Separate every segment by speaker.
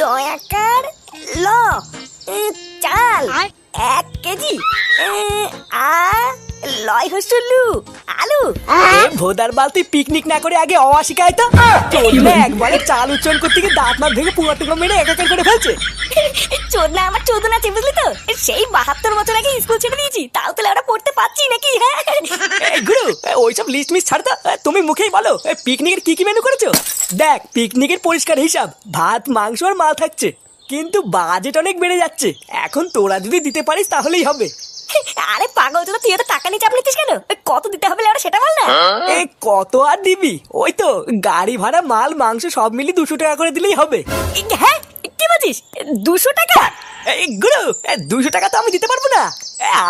Speaker 1: চয়াকার ল চাল এক কেজি আ লয় হসুলু আলু।
Speaker 2: ভোদার বালতি পিকনিক না করে আগে শিখায় তো। একবারে চাল উচ্চারণ করতে গিয়ে দাঁত ভেঙে পুরো টুকরো মেরে একাকার করে ফেলছে।
Speaker 1: চোদনা আমার চোদন বুঝলি তো? সেই বাহাত্তর বছর আগে স্কুল ছেড়ে দিয়েছি তাও তো পড়তে পারছি নাকি? হ্যাঁ
Speaker 2: গুরু ওইসব লিস্ট মিস ছাড় তো। এ, তুমি মুখেই বলো পিকনিকের কি কি মেনু করেছ? দেখ পিকনিকের পরিষ্কার হিসাব ভাত মাংস আর মাল থাকছে। কিন্তু বাজেট অনেক বেড়ে যাচ্ছে। এখন তোরা যদি দিতে পারিস তাহলেই হবে।
Speaker 1: আরে পাগল তুই এত টাকা নিয়ে চাপ নিচ্ছিস কেন? কত দিতে হবে ওরা সেটা বল না।
Speaker 2: এ কত আর দিবি? ওই তো গাড়ি ভাড়া মাল মাংস সব মিলিয়ে দুশো টাকা করে দিলেই হবে।
Speaker 1: হ্যাঁ? কি বলছিস? দুশো টাকা?
Speaker 2: এই গুরু দুশো টাকা তো আমি দিতে পারব না।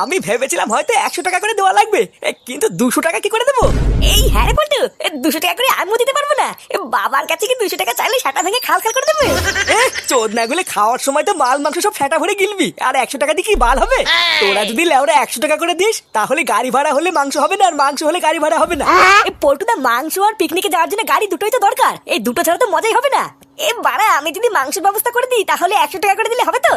Speaker 2: আমি ভেবেছিলাম হয়তো একশো টাকা করে দেওয়া লাগবে। কিন্তু দুশো টাকা কি করে দেবো?
Speaker 1: এই হ্যাঁ রে পল্টু দুশো টাকা করে আমিও দিতে পারব না। এ, বাবার কাছে কি দুশো টাকা চাইলে সেটা ভেঙে খাল খাল করে দেবে?
Speaker 2: চোদনা গুলো খাওয়ার সময় তো মাল মাংস সব ফেটা ভরে গিলবি। আর একশো টাকা দিয়ে কি বাল হবে? তোরা যদি লেওরা একশো টাকা করে দিস তাহলে গাড়ি ভাড়া হলে মাংস হবে না আর মাংস হলে গাড়ি ভাড়া হবে না।
Speaker 1: এই পল্টুদা মাংস আর পিকনিকে যাওয়ার জন্য গাড়ি দুটোই তো দরকার। এই দুটো ছাড়া তো মজাই হবে না। এ বাড়া আমি যদি মাংসের ব্যবস্থা করে দিই তাহলে একশো টাকা করে দিলে হবে তো?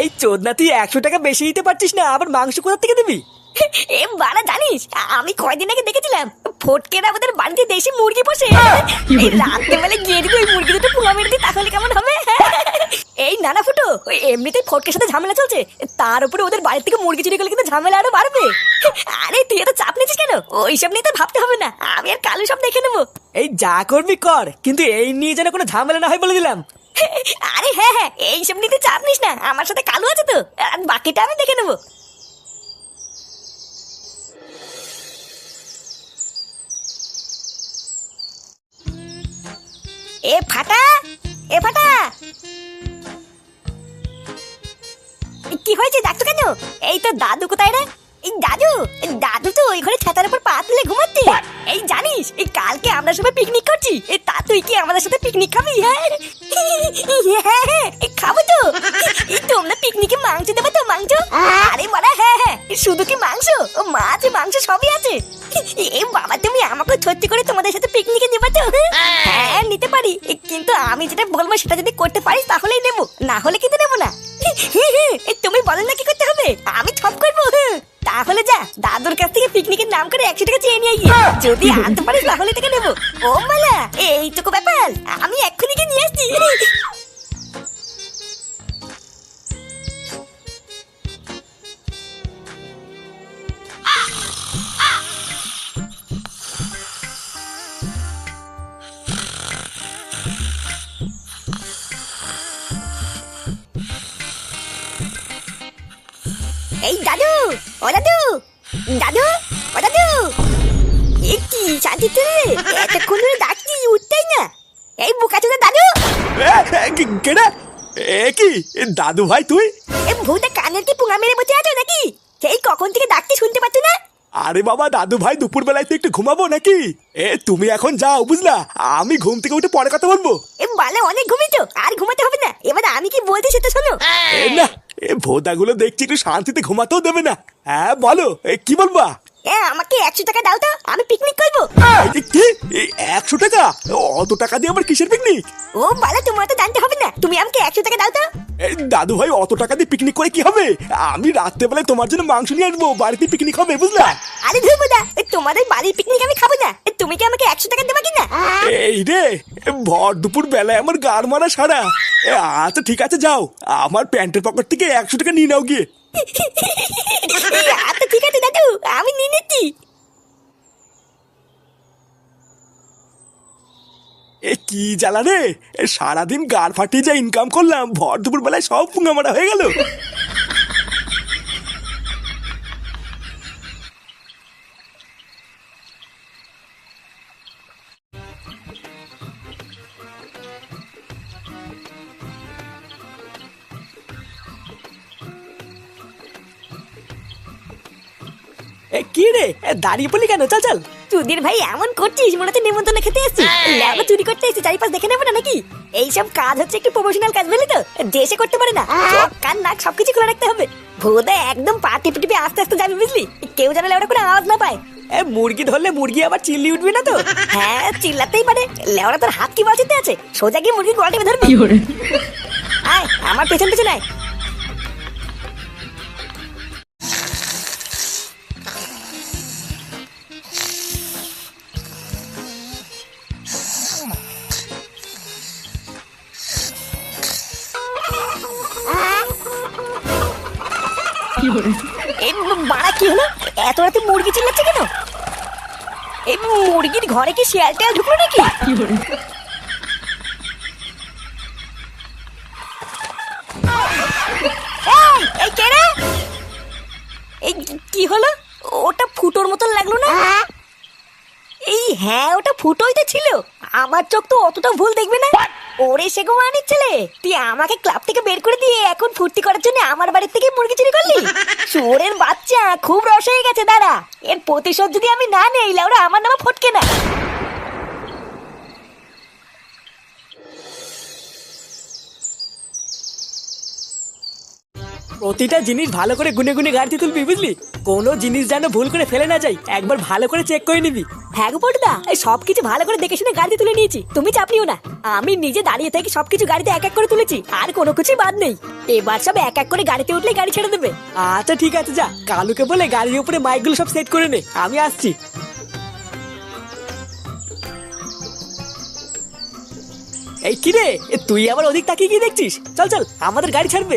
Speaker 2: এই চোদনা তুই একশো টাকা বেশি দিতে পারছিস না আবার মাংস কোথা থেকে দিবি?
Speaker 1: এ বাড়া জানিস আমি কয়দিন আগে দেখেছিলাম ফটকের আমাদের বাড়িতে দেশি মুরগি এই রাত্রেবেলা গিয়ে যদি ওই মুরগি দুটো পুঙা মেরে দিই তাহলে কেমন হবে? এই নানা ফুটো ওই এমনিতেই ফটকের সাথে ঝামেলা চলছে তার উপরে ওদের বাড়ি থেকে মুরগি চুরি করলে কিন্তু ঝামেলা আরও বাড়বে। আরে তুই এত চাপ নিচ্ছিস কেন? ওইসব নিয়ে তো ভাবতে হবে না আমি আর কালু সব দেখে নেব।
Speaker 2: এই যা করবি কর কিন্তু এই নিয়ে যেন কোনো ঝামেলা না হয় বলে দিলাম।
Speaker 1: আরে হ্যাঁ হ্যাঁ এইসব নিতে চাপ নিস না আমার সাথে কালু আছে তো বাকিটা আমি দেখে নেব। এ ফাটা? এ ফাটা? কি হয়েছে? ডাক্তার কেন? এই তো দাদু কোথায় রে? এই দাদু দাদু তো ওই ঘরে ছাতার উপর পা তুলে ঘুমাচ্ছে। এই জানিস এই কালকে আমরা সবাই পিকনিক করছি। এই তা তুই কি আমাদের সাথে পিকনিক খাবি হ্যাঁ? হ্যাঁ হ্যাঁ খাব তো। তোমরা পিকনিকে মাংস দেবে তো মাংস? আরে বলা হ্যাঁ হ্যাঁ। শুধু কি মাংস? ও মাছ মাংস সবই আছে। এই বাবা তুমি আমাকে সত্যি করে তোমাদের সাথে পিকনিকে নেবে তো হ্যাঁ? নিতে পারি। কিন্তু আমি যেটা বলব সেটা যদি করতে পারিস তাহলেই নেব। না হলে কিন্তু নেব না। তুমি বলো না কি করতে হবে? আমি সব করব তাহলে যা দাদুর কাছ থেকে পিকনিকের নাম করে একশো টাকা চেয়ে নিয়ে গিয়ে যদি আনতে পারিস তাহলে থেকে নেব। ও মালা এইটুকু ব্যাপার আমি এক্ষুনি গিয়ে নিয়ে আসছি। এই দাদু ও দাদু দাদু ও দাদু। একটি শান্তি তুই এতক্ষণ ধরে উঠতেই না। এই বোকা চোদা দাদু
Speaker 2: কেডা? এ কি? দাদু ভাই তুই?
Speaker 1: এ ভূতে কানের কি পুঙা মেরে বসে আছো নাকি? সেই কখন থেকে ডাকতে শুনতে পাচ্ছ না?
Speaker 3: আরে বাবা দাদু ভাই দুপুর বেলায় তো একটু ঘুমাবো নাকি? এ তুমি এখন যাও বুঝলা? আমি ঘুম থেকে উঠে পরে কথা বলব।
Speaker 1: এ বালে অনেক ঘুমিয়েছো। আর ঘুমাতে হবে না। এবার আমি কি বলছি সেটা শোনো।
Speaker 3: এ না এ ভোদাগুলো দেখছি একটু শান্তিতে ঘুমাতেও দেবে না। হ্যাঁ বলো এ কি বলবা?
Speaker 1: এ আমাকে একশো টাকা দাও তো আমি পিকনিক করব।
Speaker 3: কি? একশো টাকা? অত টাকা দিয়ে আমার কিসের পিকনিক
Speaker 1: ও বালা তোমার তো জানতে হবে না তুমি আমাকে একশো টাকা দাও তো।
Speaker 3: দাদু ভাই অত টাকা দিয়ে পিকনিক করে কি হবে? আমি রাত্রেবেলায় তোমার জন্য মাংস নিয়ে আসব বাড়িতে পিকনিক হবে বুঝলা?
Speaker 1: আরে ধুবুদা তোমাদের বাড়ির পিকনিক আমি খাব না। তুমি কি আমাকে একশো টাকা দেবা কিনা?
Speaker 3: এই রে ভর দুপুর বেলায় আমার গাড় মারা সারা। এ, আচ্ছা ঠিক আছে যাও। আমার প্যান্টের পকেট থেকে একশো টাকা নিয়ে নাও গিয়ে।
Speaker 1: আচ্ছা ঠিক আছে, দাদু, আমি নিয়ে নিচ্ছি।
Speaker 3: এ কি জ্বালা রে? সারাদিন গার ফাটিয়ে যা ইনকাম করলাম, ভর দুপুর বেলায় সব পুঙ্গামারা হয়ে গেল।
Speaker 2: দাঁড়িয়ে পড়লি কেন? চল চল।
Speaker 1: চুদির ভাই এমন করছিস? মনে হচ্ছে নেমন্তন্ন খেতে এসছি। ল্যাবা চুরি করতে এসছি চারিপাশ দেখে নেব না নাকি? এইসব কাজ হচ্ছে একটু প্রফেশনাল কাজ বুঝলি তো? দেশে করতে পারে না কান নাক সবকিছু খোলা রাখতে হবে। ভোদা একদম পা টিপে টিপে আস্তে আস্তে যাবি বুঝলি? কেউ যেন লেওড়া করে আওয়াজ না পায়।
Speaker 2: এ মুরগি ধরলে মুরগি আবার চিল্লি উঠবি না তো?
Speaker 1: হ্যাঁ চিল্লাতেই পারে। লেওড়া তোর হাত কি বাঁচিতে আছে? সোজা গিয়ে মুরগি গোড়া টিপে ধরবি। আয় আমার পেছন পেছন আয়। বাড়া কি হলো? এত রাতে মুরগি চিল্লাচ্ছে কেন? এই মুরগির ঘরে কি শিয়াল টিয়াল ঢুকলো নাকি? এই, এই কে রে? এই কি হলো? ওটা ফুটোর মতন লাগল না? এই হ্যাঁ ওটা ফুটোই তো ছিল। আমার চোখ তো অতটা ভুল দেখবে না। ওরে সে গোয়ানের ছেলে, তুই আমাকে ক্লাব থেকে বের করে দিয়ে এখন ফুর্তি করার জন্য আমার বাড়ির থেকে মুরগি চুরি করলি? চোরের বাচ্চা, খুব রস হয়ে গেছে, দাঁড়া। এর প্রতিশোধ যদি আমি না নেই ওরা আমার নামে ফটকে না।
Speaker 2: প্রতিটা জিনিস ভালো করে গুনে গুনে গাড়িতে তুলবি বুঝলি? কোনো জিনিস যেন ভুল করে ফেলে না যাই একবার ভালো করে চেক করে নিবি।
Speaker 1: হ্যাঁ গো পটুদা এই সবকিছু ভালো করে দেখে শুনে গাড়িতে তুলে নিয়েছি তুমি চাপ নিও না। আমি নিজে দাঁড়িয়ে থেকে সবকিছু গাড়িতে এক এক করে তুলেছি আর কোনো কিছুই বাদ নেই। এবার সব এক এক করে গাড়িতে উঠলে গাড়ি ছেড়ে দেবে।
Speaker 2: আচ্ছা ঠিক আছে যা। কালুকে বলে গাড়ির উপরে মাইকগুলো সব সেট করে নে আমি আসছি। এই কিরে তুই আবার ওদিক তাকিয়ে কি দেখছিস? চল চল আমাদের গাড়ি ছাড়বে।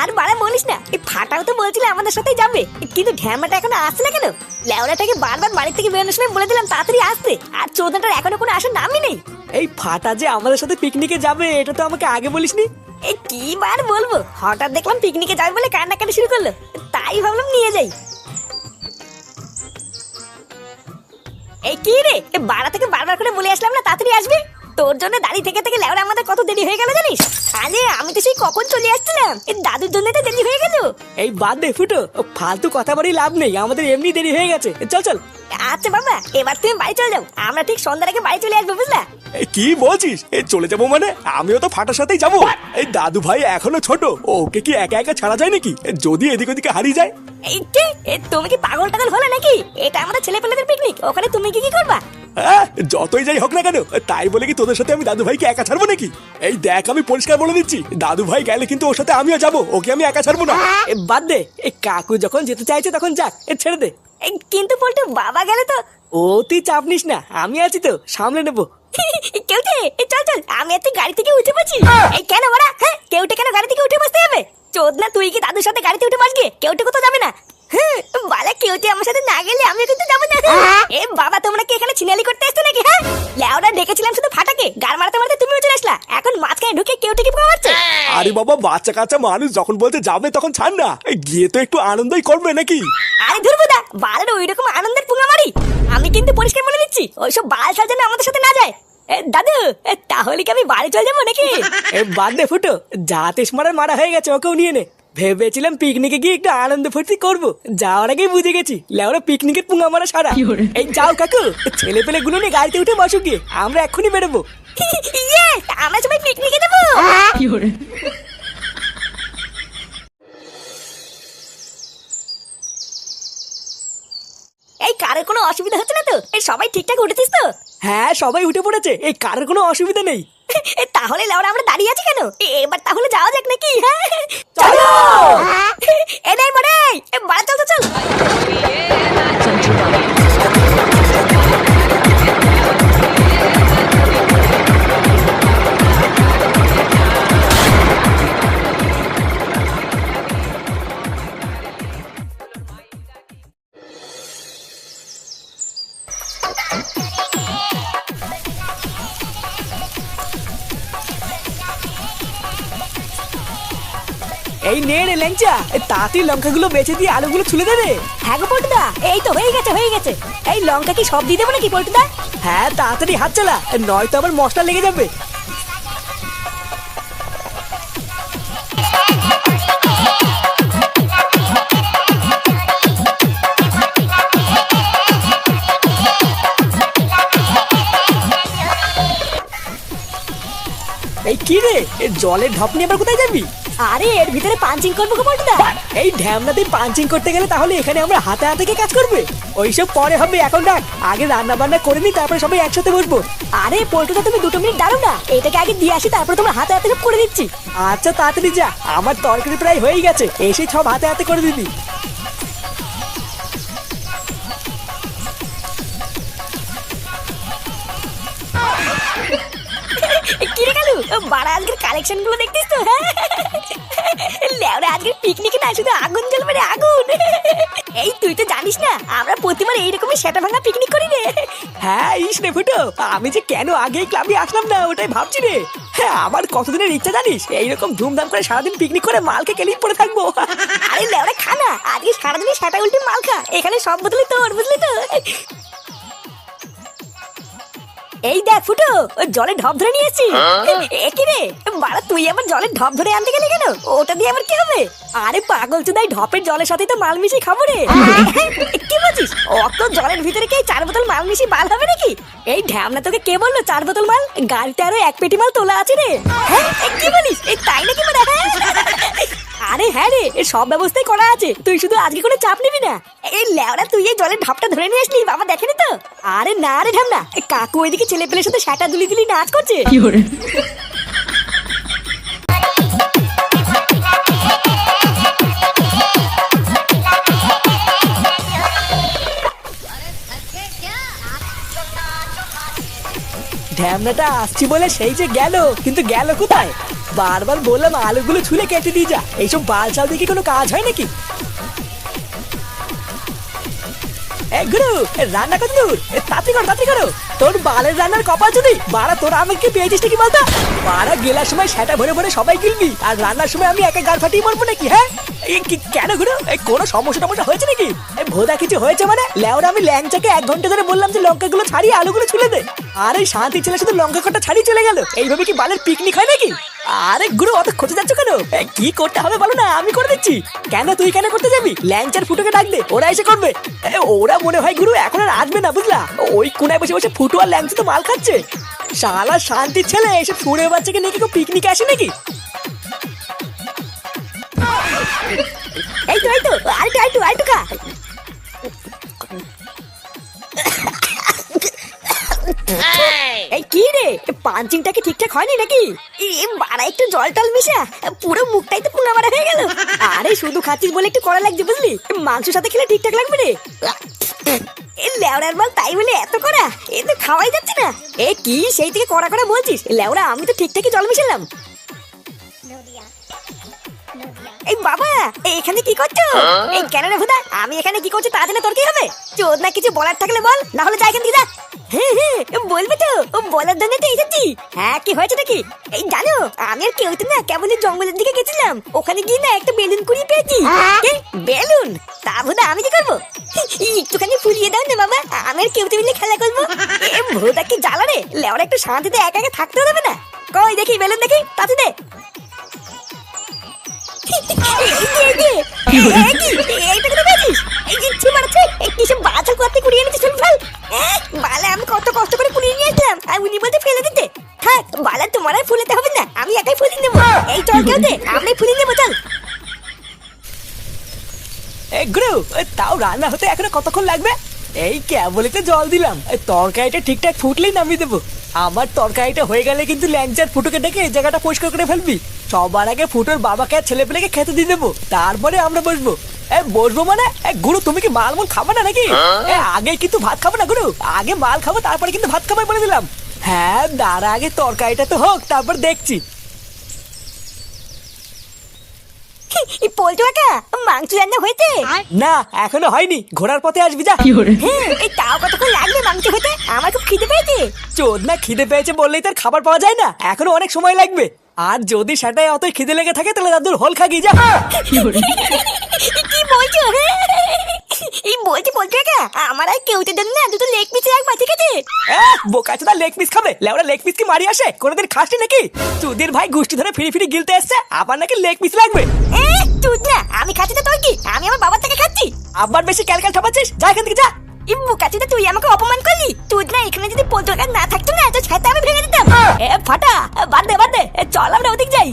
Speaker 1: আর বাড়া বলিস না এই ফাটাও তো বলছিল আমাদের সাথেই যাবে। কিন্তু ঢ্যামাটা এখনও আসছে না কেন? লেওড়াটাকে বারবার বাড়ি থেকে বেরোনোর সময় বলে দিলাম তাড়াতাড়ি আসতে। আর চোদনাটার এখনও কোনো আসার নামই নেই।
Speaker 2: এই ফাটা যে আমাদের সাথে পিকনিকে যাবে এটা তো আমাকে আগে বলিসনি?
Speaker 1: এই কি বার বলব? হঠাৎ দেখলাম পিকনিকে যাবে বলে কান্নাকাটি শুরু করল। তাই ভাবলাম নিয়ে যাই। এই কি রে? বাড়া থেকে বারবার করে বলে আসলাম না তাড়াতাড়ি আসবে? তোর জন্য দাঁড়িয়ে থেকে থেকে লেওড়া আমাদের কত দেরি হয়ে গেল জানিস? আরে আমি তো সেই কখন চলে আসছিলাম। এই দাদুর জন্য তো দেরি হয়ে গেল।
Speaker 2: এই বাদ দে ফুটো। ফালতু কথা বলেই লাভ নেই। আমাদের এমনি দেরি হয়ে গেছে। চল চল।
Speaker 1: আচ্ছা বাবা এবার তুমি বাড়ি চলে যাও। আমরা ঠিক সন্ধ্যার আগে বাড়ি চলে আসব বুঝলা?
Speaker 3: কি বলছিস? এই চলে যাব মানে? আমিও তো ফাটার সাথেই যাব। এই দাদু ভাই এখনও ছোট। ওকে কি একা একা ছাড়া যায় নাকি? যদি এদিক ওদিকে হারিয়ে যায়।
Speaker 1: এই কি? তুমি কি পাগল টাগল হলে নাকি? এটা আমাদের ছেলে পেলেদের ওখানে তুমি কি কি করবা?
Speaker 3: হ্যাঁ যতই যাই হোক না কেন তাই বলে কি তোদের সাথে আমি দাদু ভাইকে একা ছাড়বো নাকি? এই দেখ আমি পরিষ্কার বলে দিচ্ছি দাদু ভাই গেলে কিন্তু ওর সাথে আমিও যাব ওকে আমি একা ছাড়বো না।
Speaker 2: বাদ দে এই কাকু যখন যেতে চাইছে তখন যাক এ ছেড়ে দে।
Speaker 1: কিন্তু পল্টু বাবা গেলে তো
Speaker 2: ও তুই চাপ নিস না আমি আছি তো সামলে নেব।
Speaker 1: কেউ চল চল আমি তুই গাড়ি থেকে উঠে বসি এই কেন বড়া? হ্যাঁ কেউটে কেন গাড়ি থেকে উঠে বসতে হবে চোদ না তুই কি দাদুর সাথে গাড়িতে উঠে বসগে কেউটে কোথাও যাবে না। বালা কেউটে আমার সাথে না গেলে আমি কিন্তু যাব না এ বাবা তোমরা কি এখানে ছিনালি করতে নাকি হ্যাঁ লেওরা ডেকেছিলাম শুধু ফাটাকে গার মারতে মারতে তুমিও চলে আসলা। এখন মাঝখানে ঢুকে কেউটে কি পোকা মারছে।
Speaker 3: আরে বাবা বাচ্চা কাচ্চা মানুষ যখন বলতে যাবে তখন ছাড় না। গিয়ে তো একটু আনন্দই করবে নাকি?
Speaker 1: আরে ধুরবুদা বালের ওই রকম আনন্দের পুঙ্গা মারি। আমি কিন্তু পরিষ্কার বলে দিচ্ছি ওইসব বাল সাল যেন আমাদের সাথে না যায়। দাদু তাহলে কি আমি বাড়ি চলে যাব নাকি?
Speaker 2: বাদ দে ফুটো যা তেস মারার মারা হয়ে গেছে ওকেও নিয়ে নে। ভেবেছিলাম পিকনিকে গিয়ে একটু আনন্দ ফুর্তি করব। যাওয়ার আগেই বুঝে গেছি লেওরা পিকনিকের পুঙ্গা মারা সারা। এই যাও কাকু ছেলে পেলে গুলো নিয়ে গাড়িতে উঠে বসো গিয়ে আমরা এক্ষুনি বেরোবো।
Speaker 1: ইয়ে আমরা সবাই পিকনিকে যাব। কারের কোনো অসুবিধা হচ্ছে না তো? এই সবাই ঠিকঠাক উঠেছিস তো?
Speaker 2: হ্যাঁ সবাই উঠে পড়েছে। এই কারোর কোনো অসুবিধা নেই।
Speaker 1: এ, তাহলে লাউরা আমরা দাঁড়িয়ে আছি কেন? এ, এবার তাহলে যাওয়া যাক নাকি? হ্যাঁ।
Speaker 2: চলো!
Speaker 1: এ নাই মনে বাড়া চল চল।
Speaker 2: রে ল্যাংচা লঙ্কাগুলো বেঁচে দিয়ে আলুগুলো ছুলে দে রে
Speaker 1: হ্যাঁ গো পল্টুদা এই তো হয়ে গেছে হয়ে গেছে। এই লঙ্কা কি সব দিয়ে দেবো নাকি পল্টুদা?
Speaker 2: হ্যাঁ তাড়াতাড়ি হাত চালা নয়তো আবার মশলা লেগে যাবে। এই কি রে জলের ঢপ নিয়ে আবার কোথায় যাবি?
Speaker 1: আরে, এর ভিতরে পাঞ্চিং করব গো
Speaker 2: এই ঢ্যামনাতে পাঞ্চিং করতে গেলে তাহলে এখানে আমরা হাতে হাতে কে কাজ করবে? ওইসব পরে হবে, এখন ডাক আগে রান্না বান্না করে নি, তারপরে সবাই একসাথে বসবো।
Speaker 1: আরে পোল্টুটা তুমি দুটো মিনিট দাঁড়াও না। এটাকে আগে দিয়ে আসি, তারপরে তোমার হাতে হাতে সব করে দিচ্ছি।
Speaker 2: আচ্ছা তাড়াতাড়ি যা। আমার তরকারি প্রায় হয়ে গেছে। এসে সব হাতে হাতে করে দিবি।
Speaker 1: বাড়া আজকের কালেকশনগুলো দেখতিস তো? লেওরা আজকের পিকনিকে না শুধু আগুন জ্বলবে রে আগুন। এই তুই তো জানিস না আমরা প্রতিবার এইরকমই সেটা ভাঙা পিকনিক করি রে।
Speaker 2: হ্যাঁ ইস রে ফুটো আমি যে কেন আগেই ক্লাবে আসলাম না ওটাই ভাবছি রে। হ্যাঁ আমার কতদিনের ইচ্ছা জানিস এইরকম ধুমধাম করে সারাদিন পিকনিক করে মালকে কেলিয়ে পড়ে থাকব।
Speaker 1: আরে লেওরা খানা আজকে সারাদিনই সেটা উল্টে মাল খা এখানে সব বদলে তোর বুঝলি তো? এই দেখ ফুটো ও জলে ঢপ ধরে নিয়েছি। এ কি রে? বাড়া তুই আমার জলে ঢপ ধরে আনতে গেলি কেন? ওটা দিয়ে আমার কি হবে? আরে পাগল চুদাই ঢপের জলের সাথে তো মাল মিশিয়ে খাব রে। কি বলছিস? অত জলের ভিতরে কি চার বোতল মাল মিশিয়ে বাল হবে নাকি? এই ঢ্যামনা তোকে কে বলল চার বোতল মাল? গাড়িতে আরও এক পেটি মাল তোলা আছে রে। হ্যাঁ কি বলিস? এই তাই নাকি মানে আরে হ্যাঁ রে এর সব ব্যবস্থাই করা আছে। তুই শুধু আজকে কোনো চাপ নিবি না। এই লেওরা তুই এই জলের ঢাপটা ধরে নিয়ে আসলি বাবা দেখেনি তো? আরে না রে ঢামনা এই কাকু ওইদিকে ছেলে পেলের সাথে সাটা দুলি দুলি নাচ করছে।
Speaker 2: ঢ্যামনাটা আসছি বলে সেই যে গেল কিন্তু গেল কোথায়? বারবার বললাম আলুগুলো ছুলে কেটে দিয়ে যা। এইসব বাল চাল দেখে কোনো কাজ হয় নাকি? গুরু রান্না কত দূর করো, তাড়াতাড়ি করো। তোর বালের রান্নার কপাল যদি, বাড়া, তোর আমাকে পেয়েছিস নাকি বলতো? বাড়া গেলার সময় সেটা ভরে ভরে সবাই গিলবি, আর রান্নার সময় আমি একা গাড় ফাটিয়ে মরবো নাকি হ্যাঁ? কেন গুরু? কোনো সমস্যা টমস্যা হয়েছে নাকি? ভোদা কিছু হয়েছে মানে? লেওরা, আমি ল্যাংচাকে এক ঘণ্টা ধরে বললাম যে লঙ্কাগুলো ছাড়িয়ে আলুগুলো ছুলে দে। আরে শান্তি ছেলে শুধু লঙ্কা কটা ছাড়িয়ে চলে গেল। এইভাবে কি বালের পিকনিক হয় নাকি? আরে গুরু, অত খোঁজে যাচ্ছ কেন? কি করতে হবে বলো না, আমি করে দিচ্ছি। কেন তুই কেন করতে যাবি? ল্যাংচার ফুটোকে ডাক ওরা এসে করবে। ওরা মনে হয় গুরু এখন আর আসবে না, বুঝলা? ওই কোনায় বসে বসে ফুটো আর ল্যাংচা তো মাল খাচ্ছে। শালা শান্তির ছেলে, এসে ফুড়ে বাচ্চাকে নাকি কি পিকনিক আসে নাকি?
Speaker 1: এই তো এই তো, আরেকটু আরেকটু আরেকটু খা। এই কি রে পাঞ্চিংটা কি ঠিকঠাক হয়নি নাকি? বাড়া, একটু জল টল মিশা। পুরো মুখটাই তো পুনা মারা হয়ে গেল। আরে, শুধু খাচ্ছিস বলে একটু করা লাগছে, বুঝলি? মাংসের সাথে খেলে ঠিকঠাক লাগবে রে। লেওড়ার মাল তাই বলে এত করা? এ তো খাওয়াই যাচ্ছে না। এ, কি সেই থেকে করা করা বলছিস? লেওড়া, আমি তো ঠিকঠাকই জল মিশালাম। এই বাবা এই এখানে কি করছ? এই কেন রে ভুদা? আমি এখানে কি করছি তা জেনে তোর কি হবে? চোদ না কিছু বলার থাকলে বল না হলে যাই এখান থেকে হ্যাঁ হ্যাঁ বলবে তো ও বলার জন্য তো এসেছি। হ্যাঁ কি হয়েছে নাকি? এই জানো আমি আর কেউ তো না কেমন জঙ্গলের দিকে গেছিলাম। ওখানে গিয়ে না একটা বেলুন কুড়িয়ে পেয়েছি। কি? বেলুন? তা ভুদা আমি কি করব? একটুখানি ফুলিয়ে দাও না বাবা আমি আর কেউ তো মিলে খেলা করব। এ ভুদা কি জ্বালা রে? লেওরা একটু শান্তিতে একা একা থাকতে হবে না। কই দেখি বেলুন দেখি তাতে দে। কত কষ্ট করে কুড়িয়ে নিয়ে ফেলে দিতে থাক বালা তোমার আর ফুলেতে হবে না আমি একাই ফুলিয়ে নেব এই চল দে আমি ফুলিয়ে নেব চল
Speaker 2: গুরু তাও রান্না হতে এখনও কতক্ষণ লাগবে? এই কেবলই জল দিলাম। তরকারিটা ঠিকঠাক ফুটলেই নামিয়ে দেবো। আমার তরকারিটা হয়ে গেলে কিন্তু ল্যাংচার ফুটোকে ডেকে এই জায়গাটা পরিষ্কার করে ফেলবি। সবার আগে ফুটোর বাবাকে আর ছেলে পেলেকে খেতে দিয়ে দেবো, তারপরে আমরা বসবো। এ, বসবো মানে? গুরু, তুমি কি মাল মুল খাব না নাকি? আগে কিন্তু ভাত খাব না, গুরু? আগে মাল খাব, তারপরে কিন্তু ভাত খাব বলে দিলাম। হ্যাঁ দাঁড়া, আগে তরকারিটা তো হোক, তারপর দেখছি
Speaker 1: এই পল্টু একা মাংস রান্না হয়েছে?
Speaker 2: না এখনও হয়নি। ঘোড়ার পথে আসবি যা।
Speaker 1: হ্যাঁ, এই তাও কতক্ষণ লাগবে মাংস হতে আমার খুব খিদে পেয়েছে।
Speaker 2: চোদ না খিদে পেয়েছে বললেই তার খাবার পাওয়া যায় না। এখনও অনেক সময় লাগবে। আর যদি সেটাই অতই খিদে লেগে থাকে তাহলে দাদুর হোল খাগি যা।
Speaker 1: কি বলছো? এই বলছি বলছো একা আমার আর কেউ তো দেন না দুটো লেগ পিস রাখবা ঠিক আছে?
Speaker 2: বোকাচোদা লেগ পিস খাবে লেওরা লেগ পিস কি মারি আসে? কোনোদিন খাসনি নাকি? চুদির ভাই গুষ্টি ধরে ফিরি ফিরি গিলতে এসছে আবার নাকি লেগ পিস লাগবে।
Speaker 1: এ তুই না আমি খাচ্ছি তো তোর কি? আমি আমার বাবার থেকে খাচ্ছি।
Speaker 2: আবার বেশি ক্যালকাল ঠাপাচ্ছিস যা এখান থেকে যা।
Speaker 1: ইম্বু কাছে তুই আমাকে অপমান করলি? তুই না এখানে যদি পল্টু না থাকতো না তো ছাতা আমি ভেঙে দিতাম। এ ফাটা বাদ দে বাদ দে চল আমরা ওদিক যাই।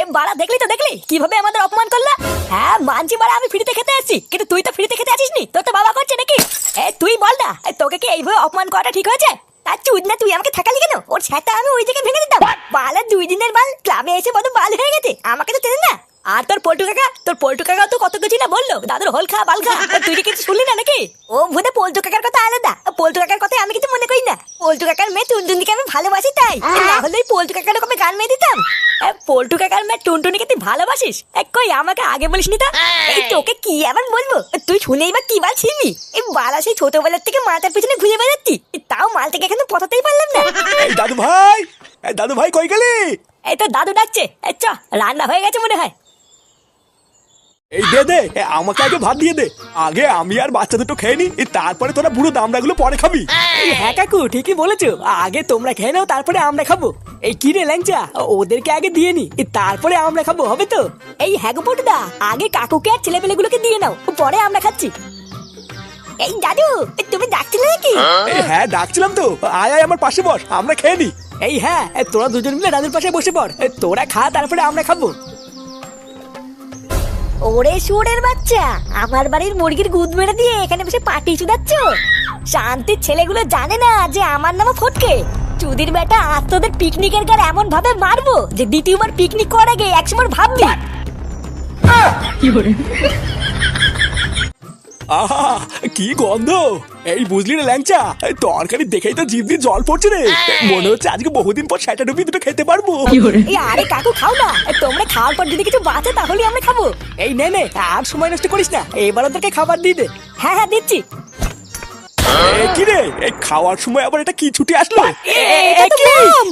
Speaker 1: এ বাড়া দেখলি তো দেখলি? কীভাবে আমাদের অপমান করলা? হ্যাঁ মানছি বাড়া আমি ফ্রিতে খেতে আসছি কিন্তু তুই তো ফ্রিতে খেতে আসিস নি তোর তো বাবা করছে নাকি? এ তুই বল না। তোকে কি এইভাবে অপমান করাটা ঠিক হয়েছে? তার চুদ না তুই আমাকে থাকালি কেন? ওর ছাতা আমি ওই জায়গায় ভেঙে দিতাম। বালা দুই দিনের বাল ক্লাবে এসে বড় বাল হয়ে গেছে। আমাকে তো চেনে না? আর তোর পল্টু কাকা? তোর পল্টু কাকা তো কত কিছু না বলল। দাদুর হল খা বাল খা তুই কি কিছু শুনলি না নাকি? ও ভুদে পল্টু কাকার কথা আলাদা। পল্টু কাকার কথা আমি কিছু মনে করি না। পল্টু কাকার মেয়ে টুনটুনিকে আমি ভালোবাসি তাই। না হলে ওই পল্টু কাকার কবে গান মেয়ে দিতাম। পল্টু কাকার মেয়ে টুনটুনিকে তুই ভালোবাসিস? এ, কই আমাকে আগে বলিস নি তা? এই। তোকে কি আবার বলব? তুই শুনেই বা কি বার ছিলি? এই বালা সেই ছোটবেলার থেকে মাথার পিছনে ঘুরে বেড়াচ্ছি। তাও মাল থেকে এখানে পথাতেই পারলাম না।
Speaker 3: দাদু ভাই দাদু ভাই কই গেলি?
Speaker 1: এই তো দাদু ডাকছে। চ রান্না হয়ে গেছে মনে হয়।
Speaker 3: এই দে দে এ, আমাকে আগে ভাত দিয়ে দে। আগে আমি আর বাচ্চা দুটো খেয়ে নি এ, তারপরে তোরা বুড়ো দামড়াগুলো পরে খাবি।
Speaker 2: এই হ্যাঁ কাকু ঠিকই বলেছ। আগে তোমরা খেয়ে নাও তারপরে আমরা খাব। এই কি রে ল্যাংচা ওদেরকে আগে দিয়ে নি তারপরে আমরা খাব হবে তো?
Speaker 1: এই হ্যাগো পটুদা আগে কাকুকে আর ছেলেপেলেগুলোকে দিয়ে নাও পরে আমরা খাচ্ছি। এই দাদু তুমি ডাকছিলে নাকি?
Speaker 3: এই, হ্যাঁ ডাকছিলাম তো। আয় আয় আমার পাশে বস আমরা খেয়ে নি।
Speaker 2: এই হ্যাঁ এ, তোরা দুজন মিলে দাদুর পাশে বসে পড়। এ, তোরা খা তারপরে আমরা খাব।
Speaker 1: ওরে শুয়োরের বাচ্চা আমার বাড়ির মুরগির গুদ মেরে দিয়ে এখানে বসে পাটি চুদাচ্ছ শান্তির ছেলেগুলো জানে না যে আমার নামও ফটকে। চুদির বেটা আজ তোদের পিকনিকের গার এমন ভাবে মারবো যে দ্বিতীয়বার পিকনিক করার আগে একসময় ভাববি।
Speaker 3: আহা কি গন্ধ? এই বুঝলি রে ল্যাংচা তরকারি দেখেই তো জিভ দিয়ে জল পড়ছে রে। মনে হচ্ছে আজকে বহুদিন পর সেটা ডুবি দুটো খেতে পারব।
Speaker 1: এই আরে কাকু খাও না। তোমরা খাওয়ার পর যদি কিছু বাঁচে তাহলে আমরা খাব।
Speaker 2: এই নে নে আর সময় নষ্ট করিস না। এবার ওদেরকে খাবার দিয়ে দে।
Speaker 1: হ্যাঁ হ্যাঁ দিচ্ছি।
Speaker 3: কি রে? এই খাওয়ার সময় আবার এটা কি ছুটি আসলো?
Speaker 1: এ, এটা তো বোম!